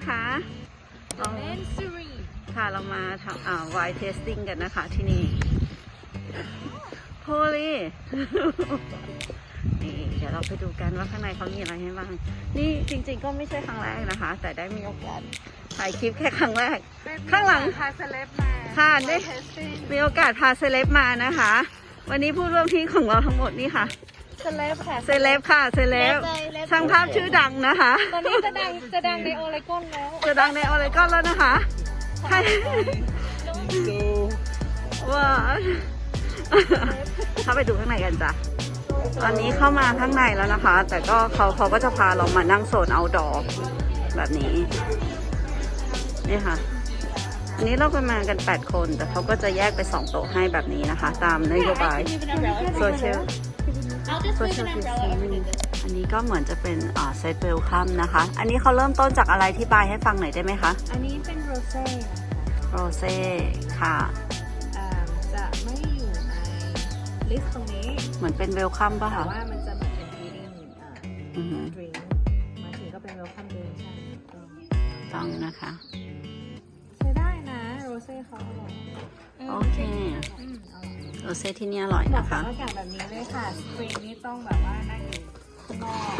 นะคะเราค่ะเรามาทำอ่า wine tasting กันนะคะที่นี่โพลีนี่เดี๋ยวเราไปดูกันว่าข้างในเขามีอะไรให้บ้าง นี่จริงๆก็ไม่ใช่ครั้งแรกนะคะ แต่ได้มีโอกาสถ่ายคลิปแค่ครั้งแรก ข้างหลังพาเซเลบมาค่ะได้มีโอกาสพาเซเลบมานะคะ วันนี้ผู้ร่วมทีมของเราทั้งหมดนี่ค่ะ เซเลบค่ะ เซเลบค่ะ เซเลบช่างภาพชื่อดังนะคะ ตอนนี้จะดังจะดังในโอเลกอนแล้ว จะดังในออเรกอนแล้วนะคะใช่ว้าวเข้าไปดูข้างในกันจ้ะ ตอนนี้เข้ามาข้างในแล้วนะคะ แต่ก็เขาเขาก็จะพาเรามานั่งโซนเอาดอแบบนี้ นี่ค่ะ อันนี้เราก็มากัน 8 คน แต่เขาก็จะแยกไป 2 โต๊ะให้แบบนี้นะคะ ตามนโยบาย โซเชียล โซเชียลดิสแทนอันนี้ก็เหมือนจะเป็นอ่าเซตเวลคัมนะคะ อันนี้เขาเริ่มต้นจากอะไรที่บายให้ฟังหน่อยได้ไหมคะ อันนี้เป็นโรเซ่โรเซ่ค่ะอ่าจะไม่อยู่ในลิสต์ตรงนี้ เหมือนเป็นเวลคัมป่ะแต่คะว่ามันจะเหมือนเป็น reading อ่าอือหือ drink มาถึงก็เป็น welcome drink ใช่ก็ต้องนะคะใช้ได้นะโร เซ่เขาอร่อยโอเคอืมอร่อยโรเซ่ที่นี่อร่อยเหมาะนะกับคะอากาศแบบนี้เลยค่ะสปริงนี่ต้องแบบว่านั่งอยู่ข้างนอก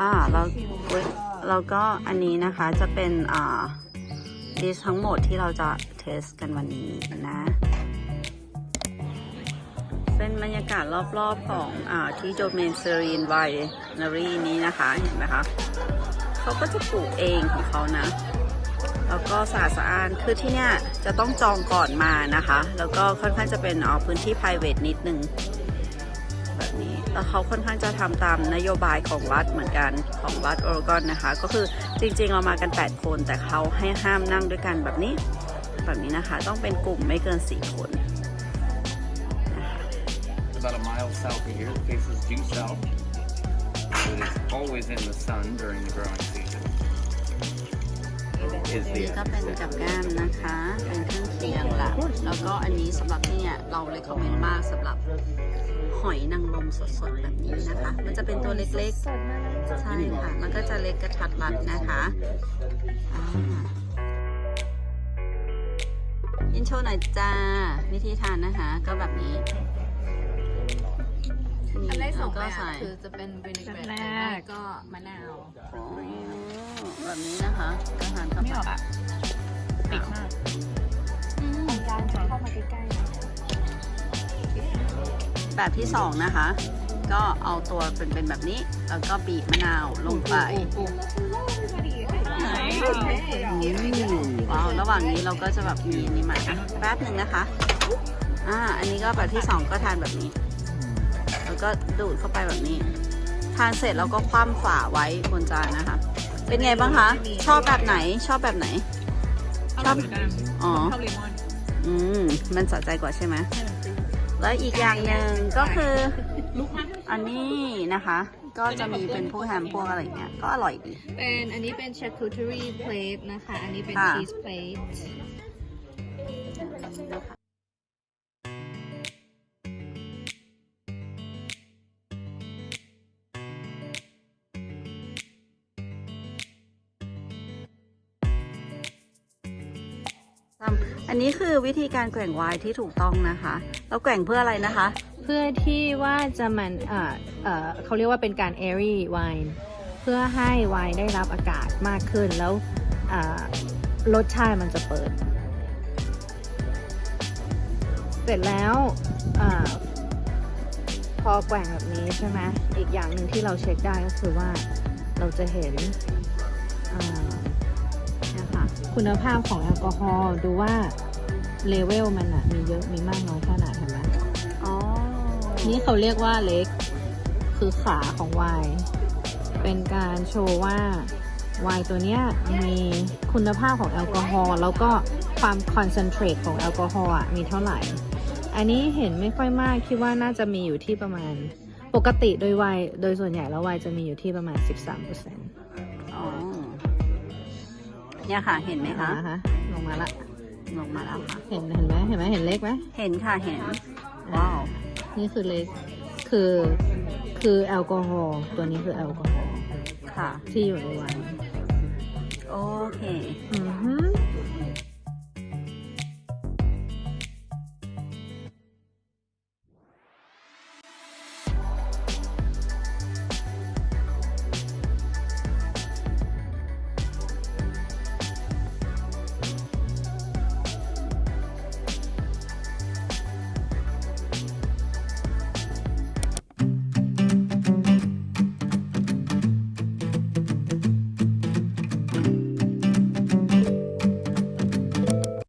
อ่าเราชิลเว้ยแล้วก็เราก็อันนี้นะคะจะเป็นอ่าดิชทั้งหมดที่เราจะเทสกันวันนี้นะ เป็นบรรยากาศรอบๆของอ่าที่โดเมนเซรีนไวนารีนี้นะคะ เห็นไหมคะ เขาก็จะปลูกเองของเขานะ แล้วก็สะอาดสะอ้านคือที่เนี่ยจะต้องจองก่อนมานะคะ แล้วก็ค่อนข้างจะเป็นเอพื้นที่ p r i v a t นิดนึงแบบนี้แล้วเขาค่อนข้างจะทำตามนโยบายของรัฐเหมือนกันของรัฐโอเรกอนนะคะ ก็คือจริงๆเรามากัน 8 คนแต่เขาให้ห้ามนั่งด้วยกันแบบนี้ แบบนี้นะคะ ต้องเป็นกลุ่มไม่เกิน 4 คน about a mile south of here, faces due south. It is always in the sun during the growing season. Is นี่ก็เป็นกับแก้มนะคะ เป็นเครื่องเคียงหลักแล้วก็อันนี้สำหรับที่เนี่ยเราเลยคอมเมนต์มากสำหรับหอยนางรมสดๆแบบนี้นะคะ มันจะเป็นตัวเล็กๆ ใช่ค่ะ มันก็จะเล็กกระทัดรัดนะคะอ่าอินโชว์หน่อยจ้า วิธีทานนะคะ ก็แบบนี้ อันแรกสองก็แบบใส่คือจะเป็นวินิเกรตแรกก็มะนาวโอ้แบบนี้นะคะอาหารเข้าไปไม่ออกอะติดมากตรงกลางจะเข้ามาใกล้ๆนะแบบที่สองนะคะ ก็เอาตัวเป็นเป็นแบบนี้ แล้วก็บีบมะนาวลงไปว้าวระหว่างนี้เราก็จะแบบมีอันนี้มาอะแป๊บหนึ่งนะคะ อ่า อันนี้ก็แบบที่สองก็ทานแบบนี้แล้ว ก็ดูดเข้าไปแบบนี้ ทานเสร็จแล้วก็คว่ำฝาไว้บนจานนะคะ เป็นไงบ้างคะ ชอบแบบไหนชอบแบบไหน ชอบอ๋อชอบเลมอนอืมมันสะใจกว่าใช่ไหมแล้วอีกอย่างหนึ่งก็คืออันนี้นะคะ ก็จะมีเป็นพวกแฮมพวกอะไรอย่างเงี้ยก็อร่อยดีเป็นอันนี้เป็น charcuterie plate นะคะ อันนี้เป็นค่ะ อันนี้คือวิธีการแกว่งไวน์ที่ถูกต้องนะคะเราแกว่งเพื่ออะไรนะคะ เพื่อที่ว่าจะมันเอ่อเอ่อเขาเรียกว่าเป็นการ airy wine เพื่อให้ไวน์ได้รับอากาศมากขึ้นแล้วรสชาติมันจะเปิด เสร็จแล้วอพอแกว่งแบบนี้ใช่ไหมอีกอย่างหนึ่งที่เราเช็คได้ก็คือว่าเราจะเห็นอ คะคุณภาพของแอลกอฮอล์ดูว่าเลเวลมันอะมีเยอะมีมากน้อยแค่ไหนเห็นไหมอ๋อ นี่เขาเรียกว่าเล็ก คือขาของไวน์เป็นการโชว์ว่าไวน์ตัวเนี้ยมีคุณภาพของแอลกอฮอล์แล้วก็ความคอนเซนเทรตของแอลกอฮอล์อะมีเท่าไหร่ อันนี้เห็นไม่ค่อยมากคิดว่าน่าจะมีอยู่ที่ประมาณ ปกติโดยไวน์โดยส่วนใหญ่แล้วไวน์จะมีอยู่ที่ประมาณ 13%อ๋อ เนี่ยค่ะ เห็นไหมคะนะคะลงมาละ ลงมาแล้วค่ะ เห็นเห็นไหมเห็นไหมเห็นเล็กไหม เห็นค่ะ เห็น ว้าว นี่คือเล็กคือคือแอลกอฮอล์ตัวนี้คือแอลกอฮอล์ค่ะ ที่อยู่ในไวน์โอโอเค อือหือ